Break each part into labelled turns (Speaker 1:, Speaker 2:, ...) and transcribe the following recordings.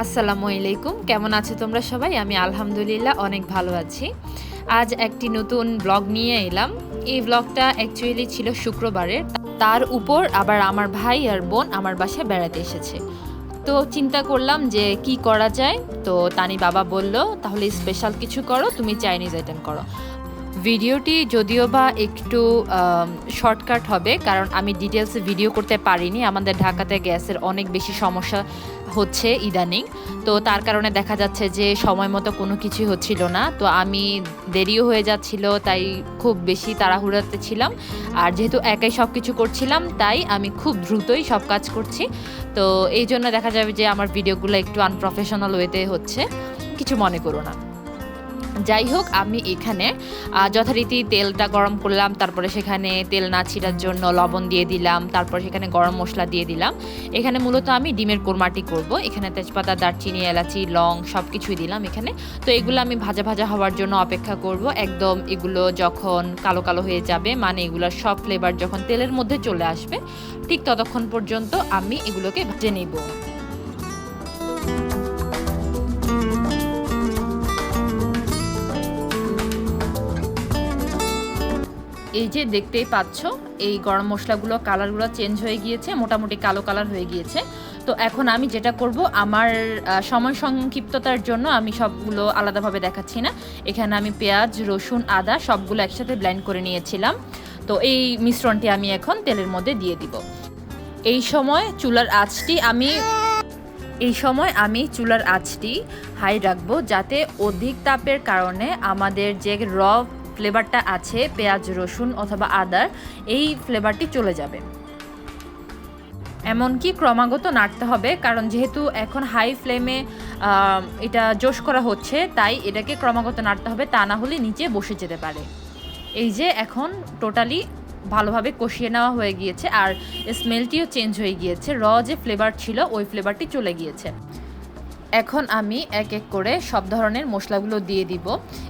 Speaker 1: আসসালামু আলাইকুম। কেমন আছো তোমরা সবাই? আমি আলহামদুলিল্লাহ অনেক ভালো আছি। আজ একটি নতুন ব্লগ নিয়ে এলাম। এই ব্লগটা অ্যাকচুয়ালি ছিল শুক্রবারের। তার উপর আবার আমার ভাই আর বোন আমার বাসায় বেড়াতে এসেছে। তো চিন্তা করলাম যে কি করা যায়? তো তানি বাবা বলল, তাহলে স্পেশাল কিছু করো, তুমি চাইনিজ আইটেম করো। ভিডিওটি যদিও বা একটু শর্টকাট হবে, কারণ আমি ডিটেলসে ভিডিও করতে পারিনি। আমাদের ঢাকাতে গ্যাসের অনেক বেশি সমস্যা হচ্ছে ইদানিং। তো তার কারণে দেখা যাচ্ছে যে সময় মতো কোনো কিছুই হচ্ছিল না। তো আমি দেরিও হয়ে যাচ্ছিল, তাই খুব বেশি তাড়াহুড়াতে ছিলাম। আর যেহেতু একাই সব কিছু করছিলাম, তাই আমি খুব দ্রুতই সব কাজ করছি। তো এই জন্য দেখা যাবে যে আমার ভিডিওগুলো একটু আনপ্রফেশনাল ওয়েতে হচ্ছে। কিছু মনে করো না। যাই হোক আমি এখানে যথারীতি তেলটা গরম করলাম, তারপরে সেখানে তেল না ছিটার জন্য লবণ দিয়ে দিলাম, তারপর সেখানে গরম মশলা দিয়ে দিলাম। এখানে মূলত আমি ডিমের কোরমাটি করব। এখানে তেজপাতা, দারচিনি, এলাচি, লং সব কিছুই দিলাম এখানে। তো এগুলো আমি ভাজা ভাজা হওয়ার জন্য অপেক্ষা করব। একদম এগুলো যখন কালো কালো হয়ে যাবে মানে এগুলোর সব ফ্লেভার যখন তেলের মধ্যে চলে আসবে, ঠিক ততক্ষণ পর্যন্ত আমি এগুলোকে ভেজে নেব। এই যে দেখতেই পাচ্ছ, এই গরম মশলাগুলো কালারগুলো চেঞ্জ হয়ে গিয়েছে, মোটামুটি কালো কালার হয়ে গিয়েছে। তো এখন আমি যেটা করব, আমার সময় সংক্ষিপ্ততার জন্য আমি সবগুলো আলাদাভাবে দেখাচ্ছি না। এখানে আমি পেঁয়াজ, রসুন, আদা সবগুলো একসাথে ব্লেন্ড করে নিয়েছিলাম। তো এই মিশ্রণটি আমি এখন তেলের মধ্যে দিয়ে দিব। এই সময় চুলার আঁচটি আমি, এই সময় আমি চুলার আঁচটি হাই রাখব যাতে অধিক তাপের কারণে আমাদের যে র ফ্লেভারটা আছে, পেঁয়াজ, রসুন অথবা আদার এই ফ্লেভারটি চলে যাবে। এমনকি ক্রমাগত নাড়তে হবে, কারণ যেহেতু এখন হাই ফ্লেমে এটা জোশ করা হচ্ছে, তাই এটাকে ক্রমাগত নাড়তে হবে, তা না হলে নিচে বসে যেতে পারে। এই যে এখন টোটালি ভালোভাবে কষিয়ে নেওয়া হয়ে গিয়েছে, আর স্মেলটিও চেঞ্জ হয়ে গিয়েছে, র যে ফ্লেভার ছিল, ওই ফ্লেভারটি চলে গিয়েছে। এখন আমি এক এক করে সব ধরনের মশলাগুলো দিয়ে দিব।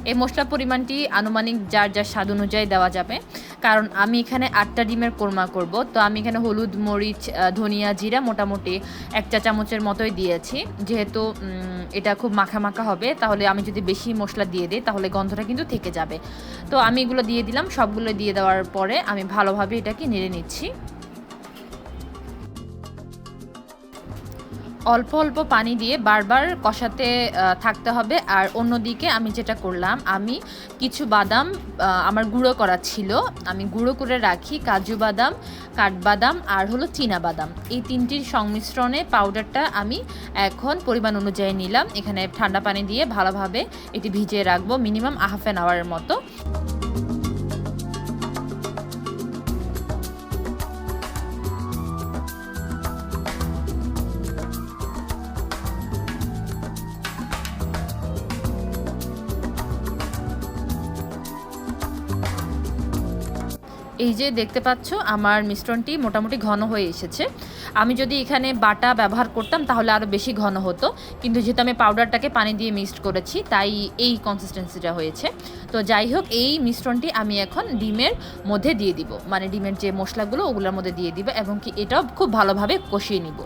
Speaker 1: এই মশলা পরিমাণটি আনুমানিক যার যার স্বাদ অনুযায়ী দেওয়া যাবে। কারণ আমি এখানে আটটা ডিমের কোরমা করব। তো আমি এখানে হলুদ, মরিচ ধনিয়া, জিরা মোটামুটি এক চা চামচের মতোই দিয়েছি। যেহেতু এটা খুব মাখা মাখা হবে, তাহলে আমি যদি বেশি মশলা দিয়ে দিই, তাহলে গন্ধটা কিন্তু থেকে যাবে। তো আমি এগুলো দিয়ে দিলাম। সবগুলো দিয়ে দেওয়ার পরে আমি ভালোভাবে এটাকে নেড়ে নিচ্ছি। অল্প অল্প পানি দিয়ে বারবার কষাতে থাকতে হবে। আর অন্যদিকে আমি যেটা করলাম, আমি কিছু বাদাম আমার গুঁড়ো করা ছিল। আমি গুঁড়ো করে রাখি কাজু বাদাম, কাঠবাদাম আর হলো চীনা বাদাম। এই তিনটির সংমিশ্রণে পাউডারটা আমি এখন পরিমাণ অনুযায়ী নিলাম। এখানে ঠান্ডা পানি দিয়ে ভালোভাবে এটি ভিজিয়ে রাখব মিনিমাম হাফ অ্যান আওয়ারের মতো। এই যে দেখতে পাচ্ছ, আমার মিশ্রণটি মোটামুটি ঘন হয়ে এসেছে। আমি যদি এখানে বাটা ব্যবহার করতাম, তাহলে আরও বেশি ঘন হতো। কিন্তু যেহেতু আমি পাউডারটাকে পানি দিয়ে মিক্সড করেছি, তাই এই কনসিস্টেন্সিটা হয়েছে। তো যাই হোক, এই মিশ্রণটি আমি এখন ডিমের মধ্যে দিয়ে দিব। মানে ডিমের যে মশলাগুলো, ওগুলোর মধ্যে দিয়ে দিব এবং কি এটাও খুব ভালোভাবে কষিয়ে নিব।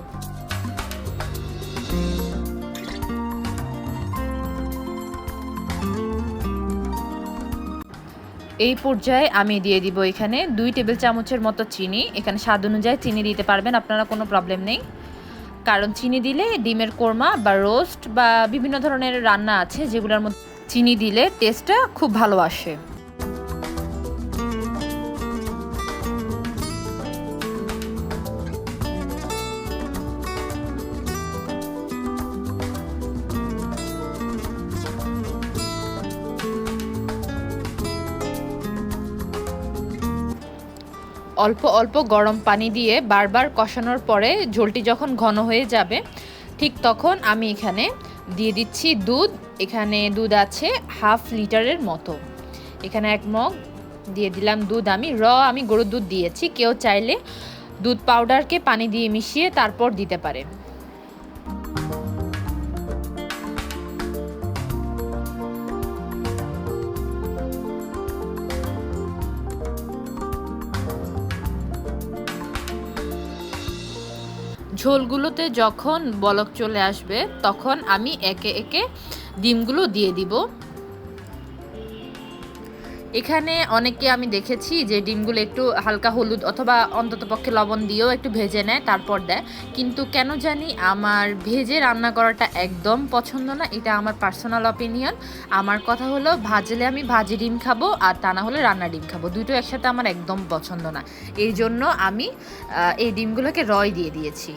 Speaker 1: এই পর্যায়ে আমি দিয়ে দিব এখানে দুই টেবিল চামচের মতো চিনি। এখানে স্বাদ অনুযায়ী চিনি দিতে পারবেন, আপনারা কোনো প্রবলেম নেই। কারণ চিনি দিলে ডিমের কোরমা বা রোস্ট বা বিভিন্ন ধরনের রান্না আছে, যেগুলোর মধ্যে চিনি দিলে টেস্টটা খুব ভালো আসে। অল্প অল্প গরম পানি দিয়ে বারবার কষানোর পরে ঝোলটি যখন ঘন হয়ে যাবে, ঠিক তখন আমি এখানে দিয়ে দিচ্ছি দুধ। এখানে দুধ আছে হাফ লিটারের মতো। এখানে এক মগ দিয়ে দিলাম দুধ আমি। র আমি গরুর দুধ দিয়েছি। কেউ চাইলে দুধ পাউডারকে পানি দিয়ে মিশিয়ে তারপর দিতে পারে ঝোলগুলোতে যখন বলক চলে আসবে, তখন আমি একে একে ডিমগুলো দিয়ে দিব। এখানে অনেকে আমি দেখেছি যে ডিমগুলো একটু হালকা হলুদ অথবা অন্তত পক্ষে লবণ দিয়েও একটু ভেজে নেয়, তারপর দেয়। কিন্তু কেন জানি আমার ভেজে রান্না করাটা একদম পছন্দ না, এটা আমার পার্সোনাল অপিনিয়ন আমার কথা হলো, ভাজলে আমি ভাজি ডিম খাব আর তা না হলে রান্না ডিম খাব। দুটো একসাথে আমার একদম পছন্দ না। এই জন্য আমি এই ডিমগুলোকে রয় দিয়ে দিয়েছি।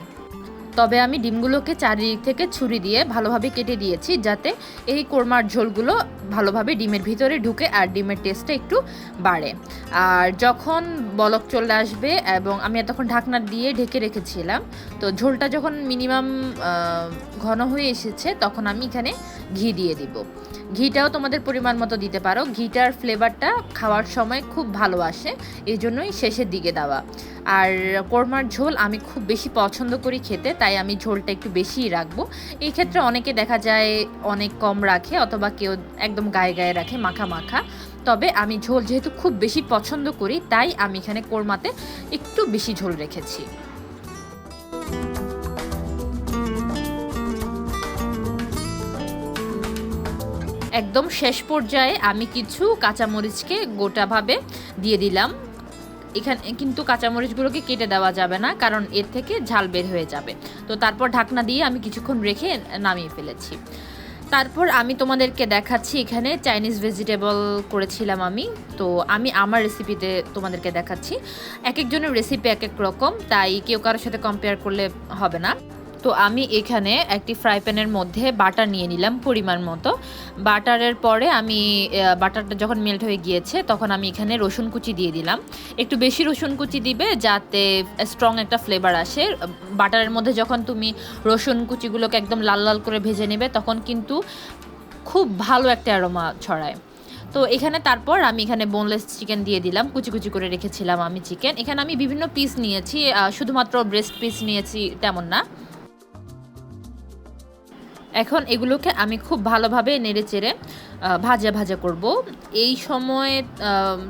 Speaker 1: তবে আমি ডিমগুলোকে চারিদিক থেকে ছুরি দিয়ে ভালোভাবে কেটে দিয়েছি যাতে এই কোরমার ঝোলগুলো ভালোভাবে ডিমের ভিতরে ঢুকে আর ডিমের টেস্টটা একটু বাড়ে। আর যখন বলক চলে আসবে এবং আমি এতক্ষণ ঢাকনা দিয়ে ঢেকে রেখেছিলাম, তো ঝোলটা যখন মিনিমাম ঘন হয়ে এসেছে তখন আমি এখানে ঘি দিয়ে দিব। ঘিটাও তোমাদের পরিমাণ মতো দিতে পারো। ঘিটার ফ্লেভারটা খাওয়ার সময় খুব ভালো আসে এই জন্যই শেষের দিকে দেওয়া। আর কোরমার ঝোল আমি খুব বেশি পছন্দ করি খেতে, তাই আমি ঝোলটা একটু বেশিই রাখব। এই ক্ষেত্রে অনেকে দেখা যায় অনেক কম রাখে অথবা কেউ একদম গায়ে গায়ে রাখে, মাখা মাখা। তবে আমি ঝোল যেহেতু খুব বেশি পছন্দ করি, তাই আমি এখানে কোরমাতে একটু বেশি ঝোল রেখেছি। একদম শেষ পর্যায়ে আমি কিছু কাঁচামরিচকে গোটাভাবে দিয়ে দিলাম। এখানে, কিন্তু কাঁচামরিচগুলোকে কেটে দেওয়া যাবে না, কারণ এর থেকে ঝাল বের হয়ে যাবে। তো তারপর ঢাকনা দিয়ে আমি কিছুক্ষণ রেখে নামিয়ে ফেলেছি। তারপর আমি তোমাদেরকে দেখাচ্ছি, এখানে চাইনিজ ভেজিটেবল করেছিলাম আমি। তো আমি আমার রেসিপিতে তোমাদেরকে দেখাচ্ছি। এক একজনের রেসিপি এক এক রকম, তাই কেউ কারোর সাথে কম্পেয়ার করলে হবে না। তো আমি এখানে একটি ফ্রাই প্যানের মধ্যে বাটার নিয়ে নিলাম পরিমাণ মতো। বাটারের পরে আমি বাটারটা যখন মেল্ট হয়ে গিয়েছে তখন আমি এখানে রসুন কুচি দিয়ে দিলাম। একটু বেশি রসুন কুচি দিবে যাতে স্ট্রং একটা ফ্লেভার আসে। বাটারের মধ্যে যখন তুমি রসুন কুচিগুলোকে একদম লাল লাল করে ভেজে নেবে তখন কিন্তু খুব ভালো একটা অ্যারোমা ছড়ায়। তো এখানে তারপর আমি এখানে বোনলেস চিকেন দিয়ে দিলাম। কুচি কুচি করে রেখেছিলাম আমি চিকেন এখানে আমি বিভিন্ন পিস নিয়েছি শুধুমাত্র ব্রেস্ট পিস নিয়েছি তেমন না। এখন এগুলোকে আমি খুব ভালোভাবে নেড়ে চেড়ে ভাজা ভাজা করব। এই সময়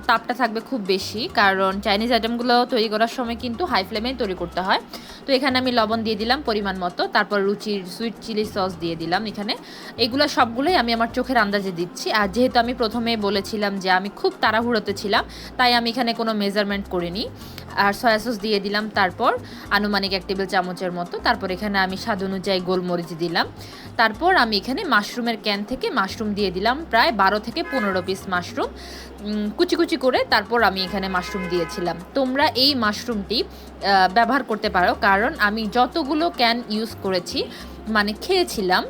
Speaker 1: তাপটা থাকবে খুব বেশি, কারণ চাইনিজ আইটেমগুলো তৈরি করার সময় কিন্তু হাই ফ্লেমে তৈরি করতে হয়। তো এখানে আমি লবণ দিয়ে দিলাম পরিমাণ মতো, তারপর রুচির সুইট চিলি সস দিয়ে দিলাম এখানে। এগুলো সবগুলোই আমি আমার চোখের আন্দাজে দিচ্ছি, আর যেহেতু আমি প্রথমে বলেছিলাম যে আমি খুব তাড়াহুড়োতে ছিলাম, তাই আমি এখানে কোনো মেজারমেন্ট করিনি। আর সয়া সস দিয়ে দিলাম তারপর আনুমানিক এক টেবিল চামচের মতো, তারপর এখানে আমি স্বাদ অনুযায়ী গোলমরিচ দিলাম। তারপর আমি এখানে মাশরুমের ক্যান থেকে মাশরুম দিয়ে দিলাম। প্রায় বারো থেকে পনেরো পিস মাশরুম কুচি কুচি করে তারপর আমি এখানে মাশরুম দিয়েছিলাম। তোমরা এই মাশরুমটি ব্যবহার করতে পারো, কারণ আমি যতগুলো ক্যান ইউজ করেছি মানে খেয়েছিলাম,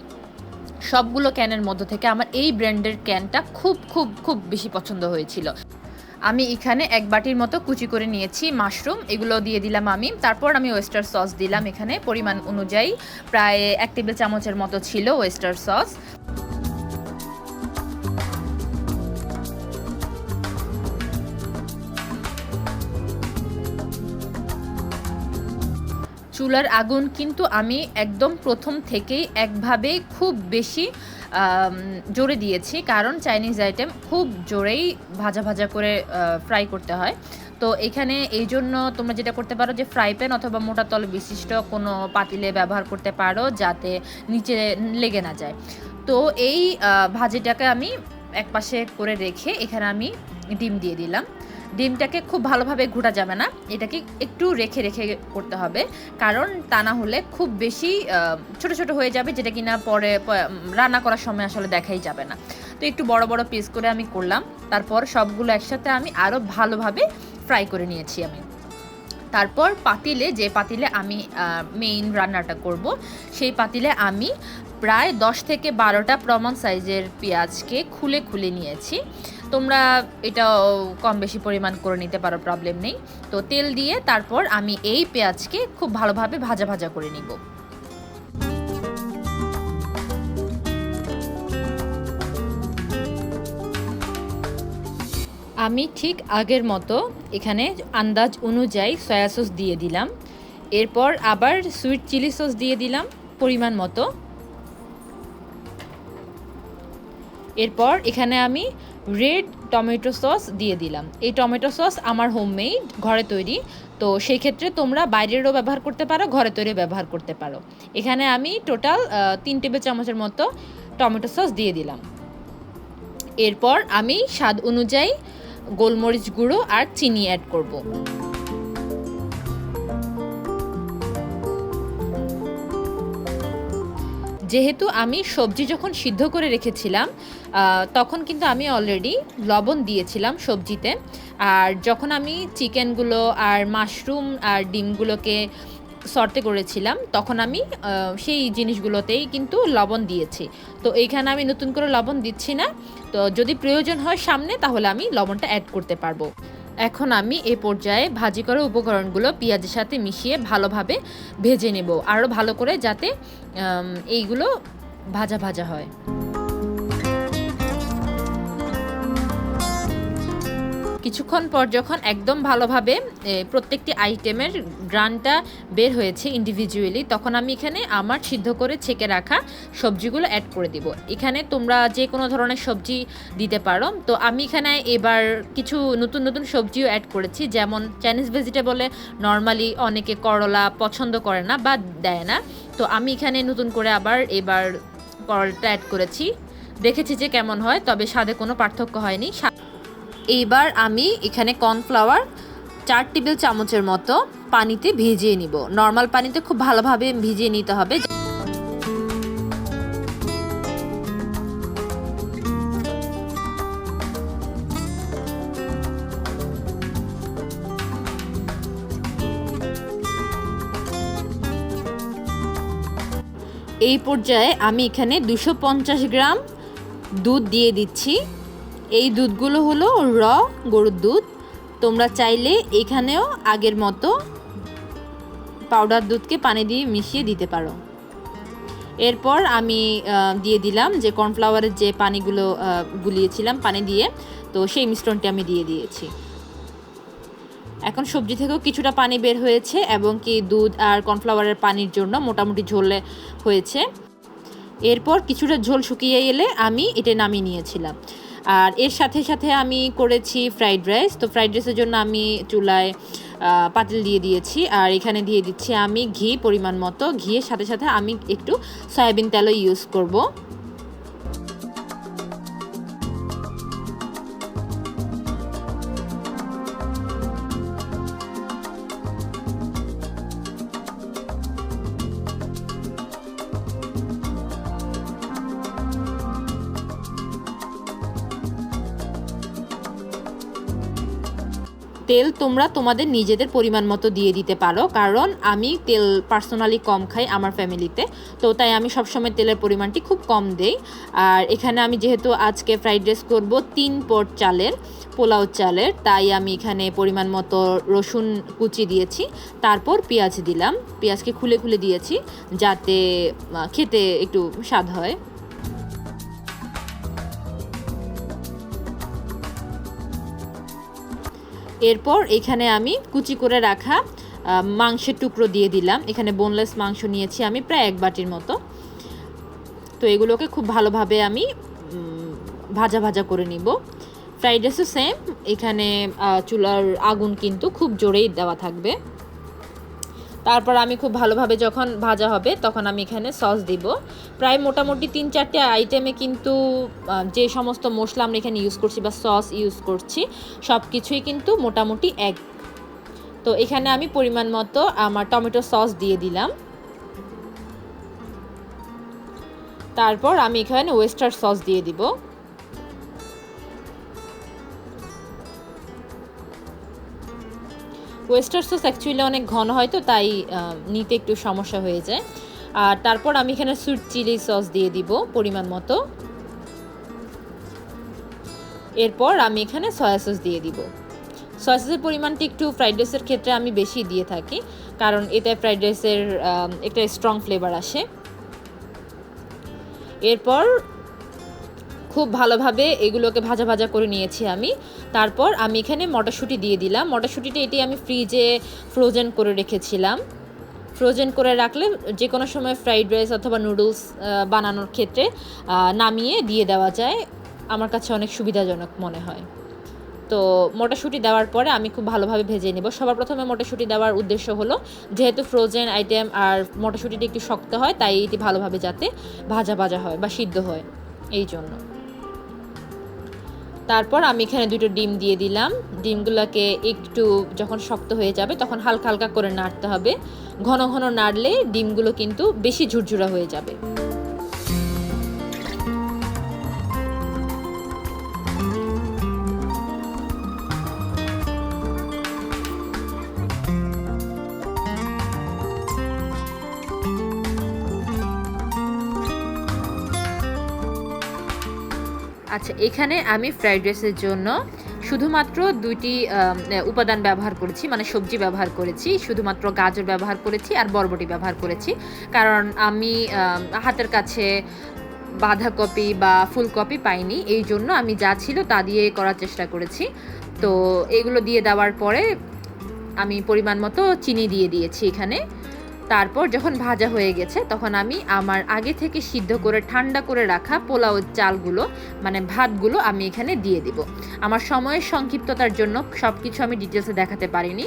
Speaker 1: সবগুলো ক্যানের মধ্য থেকে আমার এই ব্র্যান্ডের ক্যানটা খুব খুব খুব বেশি পছন্দ হয়েছিল। আমি এখানে এক বাটির মতো কুচি করে নিয়েছি মাশরুম এগুলো দিয়ে দিলাম আমি। তারপর আমি ওয়েস্টার সস দিলাম এখানে, পরিমাণ অনুযায়ী প্রায় এক টেবিল চামচের মতো ছিল ওয়েস্টার সস চুলার আগুন কিন্তু আমি একদম প্রথম থেকেই একভাবে খুব বেশি জোরে দিয়েছি। কারণ চাইনিজ আইটেম খুব জোরেই ভাজা ভাজা করে ফ্রাই করতে হয়। তো এখানে এই জন্য তোমরা যেটা করতে পারো যে ফ্রাই প্যান অথবা মোটা তল বিশিষ্ট কোনো পাতিলে ব্যবহার করতে পারো যাতে নিচে লেগে না যায়। তো এই ভাজিটাকে আমি এক পাশে করে রেখে এখানে আমি ডিম দিয়ে দিলাম। ডিমটাকে খুব ভালোভাবে ঘোটা যাবে না। এটাকে একটু রেখে রেখে করতে হবে। কারণ তা না হলে খুব বেশি ছোট ছোট হয়ে যাবে, যেটা কিনা পরে রান্না করার সময় আসলে দেখাই যাবে না। তো একটু বড় বড় পিস করে আমি করলাম। তারপর সবগুলো একসাথে আমি আরও ভালোভাবে ফ্রাই করে নিয়েছি আমি। তারপর পাতিলে, যে পাতিলে আমি মেইন রান্নাটা করব, সেই পাতিলে আমি প্রায় দশ থেকে বারোটা প্রমাণ সাইজের পেঁয়াজকে খুলে খুলে নিয়েছি। তোমরা এটাও কম বেশি পরিমাণ করে নিতে পারো প্রবলেম নেই। তো তেল দিয়ে তারপর আমি এই পেঁয়াজকে খুব ভালোভাবে ভাজা ভাজা করে নিব। আমি ঠিক আগের মতো এখানে আন্দাজ অনুযায়ী সয়া সস দিয়ে দিলাম। এরপর আবার সুইট চিলি সস দিয়ে দিলাম পরিমাণ মতো। এরপর এখানে আমি রেড টমেটো সস দিয়ে দিলাম। এই টমেটো সস আমার হোমমেড ঘরে তৈরি। তো সেই ক্ষেত্রে তোমরা বাইরেরও ব্যবহার করতে পারো, ঘরে তৈরি ব্যবহার করতে পারো। এখানে আমি টোটাল তিন টেবিল চামচের মতো টমেটো সস দিয়ে দিলাম। এরপর আমি স্বাদ অনুযায়ী গোলমরিচ গুঁড়ো আর চিনি অ্যাড করব। যেহেতু আমি সবজি যখন সিদ্ধ করে রেখেছিলাম তখন কিন্তু আমি অলরেডি লবণ দিয়েছিলাম সবজিতে। আর যখন আমি চিকেনগুলো আর মাশরুম আর ডিমগুলোকে সর্তে করেছিলাম, তখন আমি সেই জিনিসগুলোতেই কিন্তু লবণ দিয়েছি। তো এইখানে আমি নতুন করে লবণ দিচ্ছি না। তো যদি প্রয়োজন হয় সামনে, তাহলে আমি লবণটা অ্যাড করতে পারব। এখন আমি এ পর্যায়ে ভাজি করা উপকরণগুলো পেঁয়াজের সাথে মিশিয়ে ভালোভাবে ভেজে নেব। আরও ভালো করে যাতে এইগুলো ভাজা ভাজা হয়। কিছুক্ষণ পর যখন একদম ভালোভাবে প্রত্যেকটি আইটেমের গ্রানটা বের হয়েছে ইন্ডিভিজুয়ালি তখন আমি এখানে আমার সিদ্ধ করে ছেঁকে রাখা সবজিগুলো অ্যাড করে দিব। এখানে তোমরা যে কোনো ধরনের সবজি দিতে পারো। তো আমি এখানে এবার কিছু নতুন নতুন সবজিও অ্যাড করেছি। যেমন চাইনিজ ভেজিটেবলে নর্মালি অনেকে করলা পছন্দ করে না বা দেয় না। তো আমি এখানে নতুন করে আবার এবার করলাটা অ্যাড করেছি। দেখেছি যে কেমন হয়, তবে স্বাদে কোনো পার্থক্য হয়নি। এইবার আমি এখানে কর্নফ্লাওয়ার চার টেবিল চামচের মতো পানিতে ভিজিয়ে নিব। নর্মাল পানিতে খুব ভালোভাবে ভিজিয়ে নিতে হবে। এই পর্যায়ে আমি এখানে দুশো গ্রাম দুধ দিয়ে দিচ্ছি। এই দুধগুলো হলো র, গরুর দুধ। তোমরা চাইলে এখানেও আগের মতো পাউডার দুধকে পানি দিয়ে মিশিয়ে দিতে পারো। এরপর আমি দিয়ে দিলাম যে কর্নফ্লাওয়ারের যে পানিগুলো গুলিয়েছিলাম পানি দিয়ে, তো সেই মিশ্রণটি আমি দিয়ে দিয়েছি। এখন সবজি থেকেও কিছুটা পানি বের হয়েছে এবং কি দুধ আর কর্নফ্লাওয়ারের পানির জন্য মোটামুটি ঝোলে হয়েছে। এরপর কিছুটা ঝোল শুকিয়ে এলে আমি এটা নামিয়ে নিয়েছিলাম। আর এর সাথে সাথে আমি করেছি ফ্রাইড রাইস। তো ফ্রাইড রাইসের জন্য আমি চুলায় পাতিল দিয়ে দিয়েছি। আর এখানে দিয়ে দিচ্ছি আমি ঘি পরিমাণ মতো। ঘিয়ের সাথে সাথে আমি একটু সয়াবিন তেলও ইউজ করব। তেল তোমরা তোমাদের নিজেদের পরিমাণ মতো দিয়ে দিতে পারো। কারণ আমি তেল পার্সোনালি কম খাই আমার ফ্যামিলিতে তো তাই আমি সবসময় তেলের পরিমাণটি খুব কম দেই। আর এখানে আমি যেহেতু আজকে ফ্রাইড রাইস করব তিন পট চালের, পোলাও চালের, তাই আমি এখানে পরিমাণ মতো রসুন কুচি দিয়েছি। তারপর পেঁয়াজ দিলাম। পেঁয়াজকে খুলে খুলে দিয়েছি যাতে খেতে একটু স্বাদ হয়। এরপর এখানে আমি কুচি করে রাখা মাংসের টুকরো দিয়ে দিলাম। এখানে বোনলেস মাংস নিয়েছি আমি প্রায় এক বাটির মতো। তো এগুলোকে খুব ভালোভাবে আমি ভাজা ভাজা করে নিব। ফ্রাইড রাইসও সেম এখানে চুলার আগুন কিন্তু খুব জোরেই দেওয়া থাকবে। তারপর আমি খুব ভালোভাবে যখন ভাজা হবে, তখন আমি এখানে সস দিব। প্রায় মোটামুটি তিন চারটে আইটেমে কিন্তু যে সমস্ত মশলা আমরা এখানে ইউজ করছি বা সস ইউজ করছি সব কিছুই কিন্তু মোটামুটি এক। তো এখানে আমি পরিমাণ মতো আমার টমেটো সস দিয়ে দিলাম। তারপর আমি এখানে ওয়েস্টার সস দিয়ে দিব। ওয়েস্টার সস অ্যাকচুয়ালি অনেক ঘন হয় তো, তাই নিতে একটু সমস্যা হয়ে যায়। আর তারপর আমি এখানে সুইট চিলি সস দিয়ে দিব পরিমাণ মতো। এরপর আমি এখানে সয়া সস দিয়ে দিব। সয়া সসের পরিমাণটি একটু ফ্রাইড রাইসের ক্ষেত্রে আমি বেশি দিয়ে থাকি, কারণ এতে ফ্রাইড রাইসের একটা স্ট্রং ফ্লেভার আসে। এরপর খুব ভালোভাবে এগুলোকে ভাজা ভাজা করে নিয়েছি আমি। তারপর আমি এখানে মটরশুঁটি দিয়ে দিলাম। মটরশুঁটিটা এটি আমি ফ্রিজে ফ্রোজেন করে রেখেছিলাম। ফ্রোজেন করে রাখলে যে কোনো সময় ফ্রাইড রাইস অথবা নুডলস বানানোর ক্ষেত্রে নামিয়ে দিয়ে দেওয়া যায়। আমার কাছে অনেক সুবিধাজনক মনে হয়। তো মটরশুঁটি দেওয়ার পরে আমি খুব ভালোভাবে ভেজে নেব। সবার প্রথমে মটরশুঁটি দেওয়ার উদ্দেশ্য হলো, যেহেতু ফ্রোজেন আইটেম আর মটরশুঁটিটি একটু শক্ত হয়, তাই এটি ভালোভাবে যাতে ভাজা ভাজা হয় বা সিদ্ধ হয়, এই জন্য। তারপর আমি এখানে দুটো ডিম দিয়ে দিলাম। ডিমগুলোকে একটু যখন শক্ত হয়ে যাবে তখন হালকা হালকা করে নাড়তে হবে। ঘন ঘন নাড়লে ডিমগুলো কিন্তু বেশি ঝুরঝুরা হয়ে যাবে। আচ্ছা এখানে আমি ফ্রাইড রাইসের জন্য শুধুমাত্র দুইটি উপাদান ব্যবহার করেছি মানে সবজি ব্যবহার করেছি, শুধুমাত্র গাজর ব্যবহার করেছি আর বরবটি ব্যবহার করেছি। কারণ আমি হাতের কাছে বাঁধাকপি বা ফুলকপি পাইনি, এই জন্য আমি যা ছিল তা দিয়ে করার চেষ্টা করেছি। তো এগুলো দিয়ে দেওয়ার পরে আমি পরিমাণ মতো চিনি দিয়ে দিয়েছি এখানে। তারপর যখন ভাজা হয়ে গেছে, তখন আমি আমার আগে থেকে সিদ্ধ করে, ঠান্ডা করে রাখা পোলাও চালগুলো মানে ভাতগুলো আমি এখানে দিয়ে দিব। আমার সময়ের সংক্ষিপ্ততার জন্য সব কিছু আমি ডিটেলসে দেখাতে পারিনি।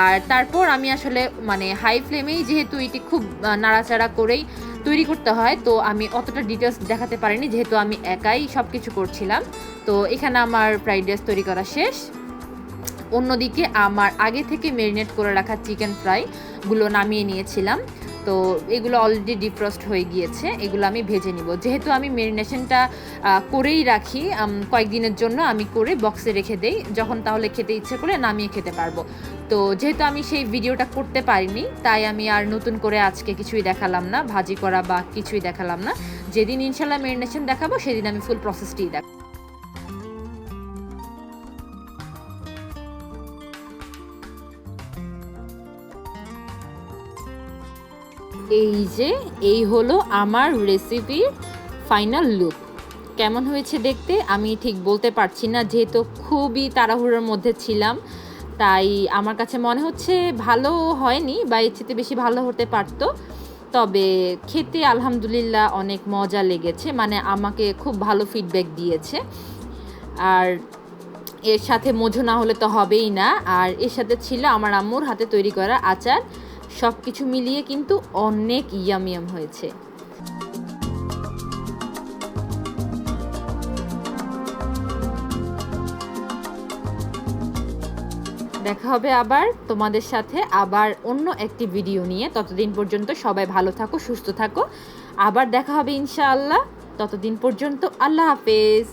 Speaker 1: আর তারপর আমি আসলে মানে হাই ফ্লেমেই যেহেতু এটি খুব নাড়াচাড়া করেই তৈরি করতে হয়, তো আমি অতটা ডিটেলস দেখাতে পারিনি, যেহেতু আমি একাই সব কিছু করছিলাম। তো এখানে আমার ফ্রাইড রাইস তৈরি করা শেষ। অন্যদিকে আমার আগে থেকে ম্যারিনেট করে রাখা চিকেন ফ্রাইগুলো নামিয়ে নিয়েছিলাম। তো এগুলো অলরেডি ডিফ্রস্ট হয়ে গিয়েছে, এগুলো আমি ভেজে নিব। যেহেতু আমি মেরিনেশনটা করেই রাখি কয়েকদিনের জন্য আমি করে বক্সে রেখে দেই। যখন তাহলে খেতে ইচ্ছে করে নামিয়ে খেতে পারব। তো যেহেতু আমি সেই ভিডিওটা করতে পারিনি, তাই আমি আর নতুন করে আজকে কিছুই দেখালাম না। ভাজি করা বা কিছুই দেখালাম না। যেদিন ইনশাল্লাহ মেরিনেশন দেখাবো, সেদিন আমি ফুল প্রসেসটিই দেখাবো। এই যে, এই হলো আমার রেসিপির ফাইনাল লুক কেমন হয়েছে দেখতে? আমি ঠিক বলতে পারছি না, যেহেতু খুবই তাড়াহুড়োর মধ্যে ছিলাম, তাই আমার কাছে মনে হচ্ছে ভালো হয়নি বা চেয়ে বেশি ভালো হতে পারতো। তবে খেতে আলহামদুলিল্লাহ অনেক মজা লেগেছে মানে আমাকে খুব ভালো ফিডব্যাক দিয়েছে। আর এর সাথে মধু না হলে তো হবেই না। আর এর সাথে ছিল আমার আম্মুর হাতে তৈরি করা আচার। সব কিছু মিলিয়ে কিন্তু অনেক ইয়াম ইয়াম হয়েছে। দেখা হবে আবার তোমাদের সাথে আবার অন্য একটি ভিডিও নিয়ে। ততদিন পর্যন্ত সবাই ভালো থাকো, সুস্থ থাকো। আবার দেখা হবে ইনশাআল্লাহ। ততদিন পর্যন্ত আল্লাহ হাফেজ।